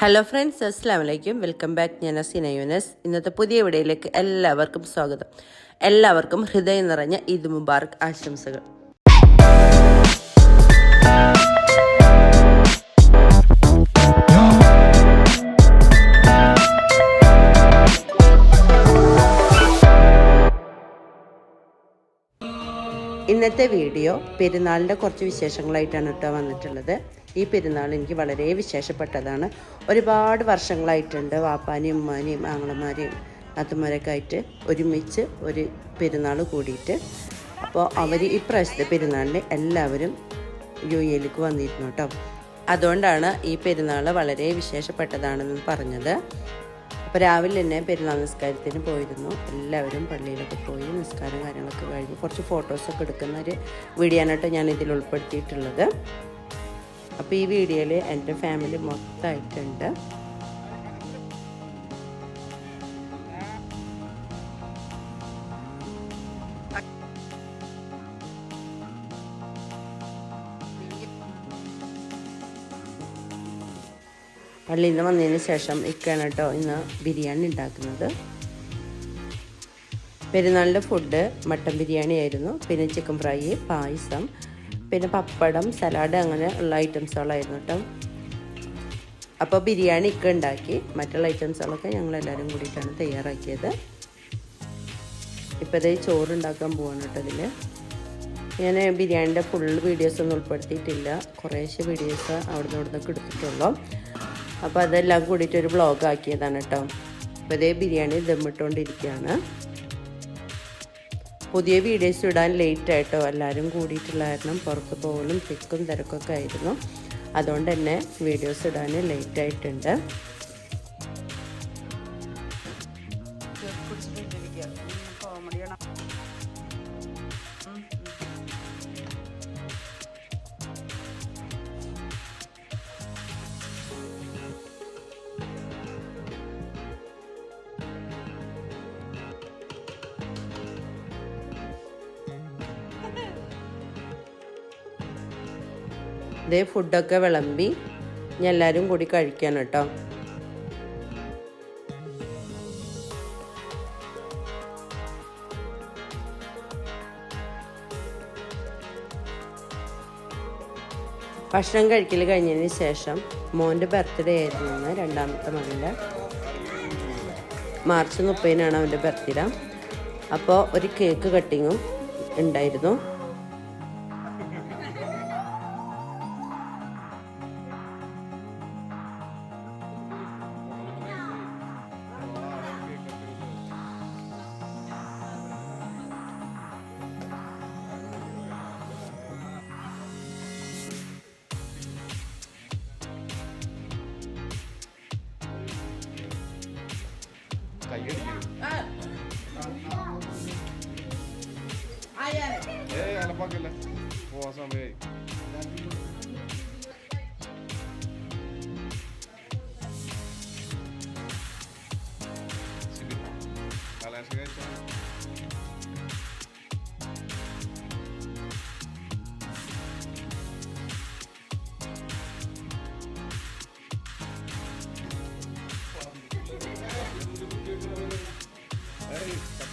Hello friends അസ്സാം വലൈക്കും welcome back ഞാൻ അസീന യൂനസ്. ഇന്നത്തെ പുതിയ വീഡിയോയിലേക്ക് എല്ലാവർക്കും സ്വാഗതം. എല്ലാവർക്കും ഹൃദയം നിറഞ്ഞ ഈദ് മുബാറക് ആശംസകൾ. ഇന്നത്തെ വീഡിയോ പെരുന്നാളിന്റെ കുറച്ച് വിശേഷങ്ങളായിട്ടാണ് കേട്ടോ വന്നിട്ടുള്ളത്. ഈ പെരുന്നാൾ എനിക്ക് വളരെ വിശേഷപ്പെട്ടതാണ്. ഒരുപാട് വർഷങ്ങളായിട്ടുണ്ട് വാപ്പാനെയും ഉമ്മാനെയും ആങ്ങളമാരെയും നാത്തുമാരൊക്കെ ആയിട്ട് ഒരുമിച്ച് ഒരു പെരുന്നാൾ കൂടിയിട്ട്. അപ്പോൾ അവർ ഈ പ്രാവശ്യത്തെ പെരുന്നാളിന് എല്ലാവരും യു എയിലേക്ക് വന്നിരുന്നു കേട്ടോ. അതുകൊണ്ടാണ് ഈ പെരുന്നാൾ വളരെ വിശേഷപ്പെട്ടതാണെന്ന് പറഞ്ഞത്. അപ്പോൾ രാവിലെ തന്നെ പെരുന്നാൾ നിസ്കാരത്തിന് പോയിരുന്നു. എല്ലാവരും പള്ളിയിലൊക്കെ പോയി നിസ്കാരം കാര്യങ്ങളൊക്കെ കഴിഞ്ഞ് കുറച്ച് ഫോട്ടോസൊക്കെ എടുക്കുന്ന ഒരു വീഡിയോ ആണ് ഞാൻ ഇതിൽ ഉൾപ്പെടുത്തിയിട്ടുള്ളത്. അപ്പോൾ ഈ വീഡിയോയിൽ എന്റെ ഫാമിലി മൊത്തമായിട്ടുണ്ട് പള്ളിയിൽ നിന്ന് വന്നതിന് ശേഷം ഇക്കാണ് കേട്ടോ ഇന്ന് ബിരിയാണി ഉണ്ടാക്കുന്നത്. പെരുന്നാളിന്റെ ഫുഡ് മട്ടൻ ബിരിയാണി ആയിരുന്നു പിന്നെ ചിക്കൻ ഫ്രൈ പായസം. പിന്നെ പപ്പടം സലാഡ് അങ്ങനെ ഉള്ള ഐറ്റംസുകളായിരുന്നു കേട്ടോ. അപ്പോൾ ബിരിയാണി ഒക്കെ ഉണ്ടാക്കി മറ്റുള്ള ഐറ്റംസുകളൊക്കെ ഞങ്ങൾ എല്ലാവരും കൂടിയിട്ടാണ് തയ്യാറാക്കിയത്. ഇപ്പോൾ ചോറ് ഉണ്ടാക്കാൻ പോവാണ് കേട്ടോ ഇതിൽ ഞാൻ ബിരിയാണിന്റെ ഫുൾ വീഡിയോസ് ഒന്നും ഉൾപ്പെടുത്തിയിട്ടില്ല. കുറേശ്ശെ വീഡിയോസ് അവിടെ നിന്ന് ഇവിടുന്നൊക്കെ എടുത്തിട്ടുള്ളൂ. അപ്പോൾ അതെല്ലാം കൂടിയിട്ടൊരു ബ്ലോഗ് ആക്കിയതാണ് കേട്ടോ. അപ്പോൾ ഇതേ ബിരിയാണി ദമ്മിട്ടുകൊണ്ടിരിക്കുകയാണ് പുതിയ വീഡിയോസ് ഇടാൻ ലേറ്റ് ആയിട്ടോ എല്ലാവരും കൂടിയിട്ടുള്ള കാരണം പുറത്ത് പോകലും തിക്കും തിരക്കൊക്കെ ആയിരുന്നു. അതുകൊണ്ട് തന്നെ വീഡിയോസ് ഇടാൻ ലേറ്റ് ആയിട്ടുണ്ട്. ഇതേ ഫുഡൊക്കെ വിളമ്പി ഞാൻ എല്ലാവരും കൂടി കഴിക്കാൻ കേട്ടോ. ഭക്ഷണം കഴിക്കൽ കഴിഞ്ഞതിന് ശേഷം മോന്റെ ബർത്ത്ഡേ ആയിരുന്നു രണ്ടാമത്തെ മകന്റെ മാർച്ച് മുപ്പതിനാണ് അവന്റെ ബർത്ത്ഡേ. അപ്പോൾ ഒരു കേക്ക് കട്ടിങ്ങും ഉണ്ടായിരുന്നു. you. I am. Hey, Alapagala. Oh, awesome.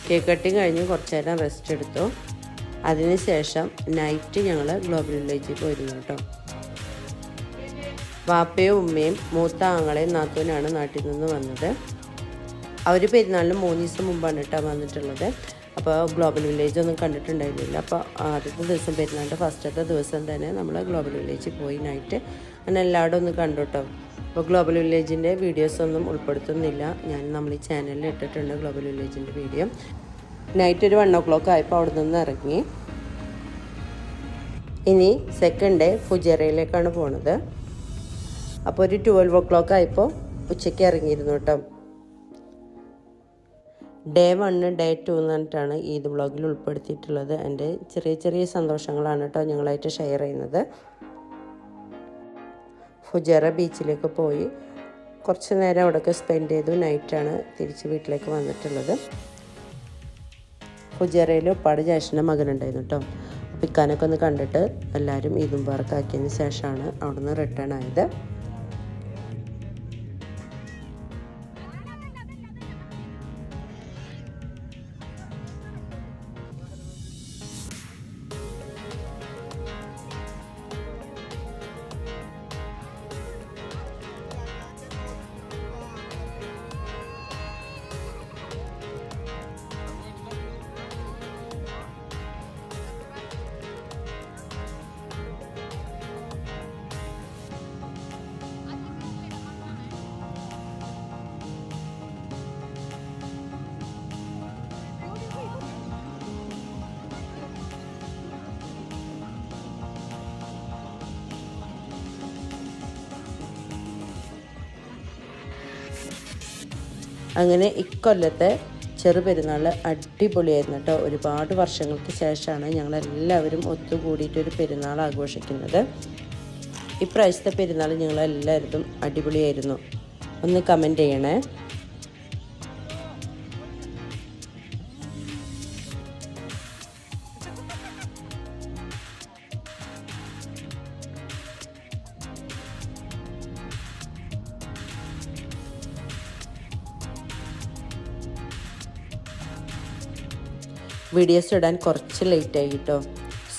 Cake cutting കഴിഞ്ഞ് കുറച്ച് നേരം റെസ്റ്റ് എടുത്തു അതിനുശേഷം നൈറ്റ് ഞങ്ങൾ ഗ്ലോബൽ വില്ലേജിൽ പോയിരുന്നു കേട്ടോ. വാപ്പയും ഉമ്മയും മൂത്ത ആങ്ങളെയും നാത്തൂനാണ് നാട്ടിൽ നിന്ന് വന്നത്. അവർ പെരുന്നാളിന് മൂന്ന് ദിവസം മുമ്പാണ് കേട്ടോ വന്നിട്ടുള്ളത്. അപ്പോൾ ഗ്ലോബൽ വില്ലേജ് ഒന്നും കണ്ടിട്ടുണ്ടായിരുന്നില്ല. അപ്പോൾ ആദ്യത്തെ ദിവസം പെരുന്നാളിന്റെ ഫസ്റ്റത്തെ ദിവസം തന്നെ നമ്മൾ ഗ്ലോബൽ വില്ലേജിൽ പോയി നൈറ്റ് അങ്ങനെ എല്ലാവരും ഒന്ന് കണ്ടു കേട്ടോ. അപ്പോൾ ഗ്ലോബൽ വില്ലേജിന്റെ വീഡിയോസ് ഒന്നും ഉൾപ്പെടുത്തുന്നില്ല. ഞാൻ നമ്മൾ ഈ ചാനലിൽ ഇട്ടിട്ടുണ്ട് ഗ്ലോബൽ വില്ലേജിന്റെ വീഡിയോ നൈറ്റ് ഒരു വൺ ഓ ക്ലോക്ക് ആയപ്പോൾ അവിടെ നിന്ന് ഇറങ്ങി. ഇനി സെക്കൻഡ് ഡേ ഫുജേറയിലേക്കാണ് പോണത്. അപ്പോൾ ഒരു ട്വൽവ് ഓ ക്ലോക്ക് ആയപ്പോൾ ഉച്ചയ്ക്ക് ഇറങ്ങിയിരുന്നു കേട്ടോ. ഡേ വണ്ണ് ഡേ ടു എന്ന് പറഞ്ഞിട്ടാണ് ഈദ് വ്ളോഗിൽ ഉൾപ്പെടുത്തിയിട്ടുള്ളത്. എന്റെ ചെറിയ ചെറിയ സന്തോഷങ്ങളാണ് കേട്ടോ ഞങ്ങളായിട്ട് ഷെയർ ചെയ്യുന്നത്. ഫുജറ ബീച്ചിലേക്ക് പോയി. കുറച്ച് നേരം അവിടെയൊക്കെ സ്പെൻഡ് ചെയ്തു. നൈറ്റാണ് തിരിച്ച് വീട്ടിലേക്ക് വന്നിട്ടുള്ളത്. ഫുജേറയിൽ ഒപ്പാട് ജേഷന്റെ മകനുണ്ടായിരുന്നു കേട്ടോ. അപ്പോൾ ഇക്കാനൊക്കെ ഒന്ന് കണ്ടിട്ട് എല്ലാവരും ഈദും പാർക്കാക്കിയതിന് ശേഷമാണ് അവിടുന്ന് റിട്ടേൺ ആയത്. അങ്ങനെ ഇക്കൊല്ലത്തെ ചെറുപെരുന്നാൾ അടിപൊളിയായിരുന്നു കേട്ടോ. ഒരുപാട് വർഷങ്ങൾക്ക് ശേഷമാണ് ഞങ്ങളെല്ലാവരും ഒത്തുകൂടിയിട്ട് ഒരു പെരുന്നാൾ ആഘോഷിക്കുന്നത്. ഇപ്രാവശ്യത്തെ പെരുന്നാൾ ഞങ്ങളെല്ലാവരും അടിപൊളിയായിരുന്നു. ഒന്ന് കമന്റ് ചെയ്യണേ. വീഡിയോസ് ഇടാൻ കുറച്ച് ലേറ്റ് ആയി കേട്ടോ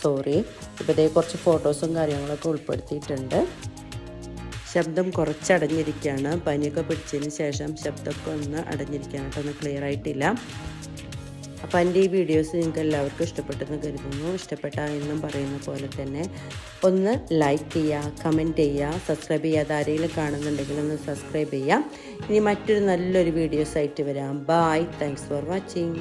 സോറി ഇപ്പോൾ ഇതേ കുറച്ച് ഫോട്ടോസും കാര്യങ്ങളൊക്കെ ഉൾപ്പെടുത്തിയിട്ടുണ്ട്. ശബ്ദം കുറച്ചടഞ്ഞിരിക്കുകയാണ്. പനിയൊക്കെ പിടിച്ചതിന് ശേഷം ശബ്ദമൊക്കെ ഒന്ന് അടഞ്ഞിരിക്കുകയാണ് കേട്ടോ. ഒന്ന് ക്ലിയർ ആയിട്ടില്ല. അപ്പോൾ എന്റെ ഈ വീഡിയോസ് നിങ്ങൾക്ക് എല്ലാവർക്കും ഇഷ്ടപ്പെട്ടെന്ന് കരുതുന്നു. ഇഷ്ടപ്പെട്ട എന്നും പറയുന്ന പോലെ തന്നെ ഒന്ന് ലൈക്ക് ചെയ്യുക കമന്റ് ചെയ്യുക സബ്സ്ക്രൈബ് ചെയ്യാതെ ആരെങ്കിലും കാണുന്നുണ്ടെങ്കിൽ ഒന്ന് സബ്സ്ക്രൈബ് ചെയ്യാം ഇനി മറ്റൊരു നല്ലൊരു വീഡിയോസ് ആയിട്ട് വരാം. Bye thanks for watching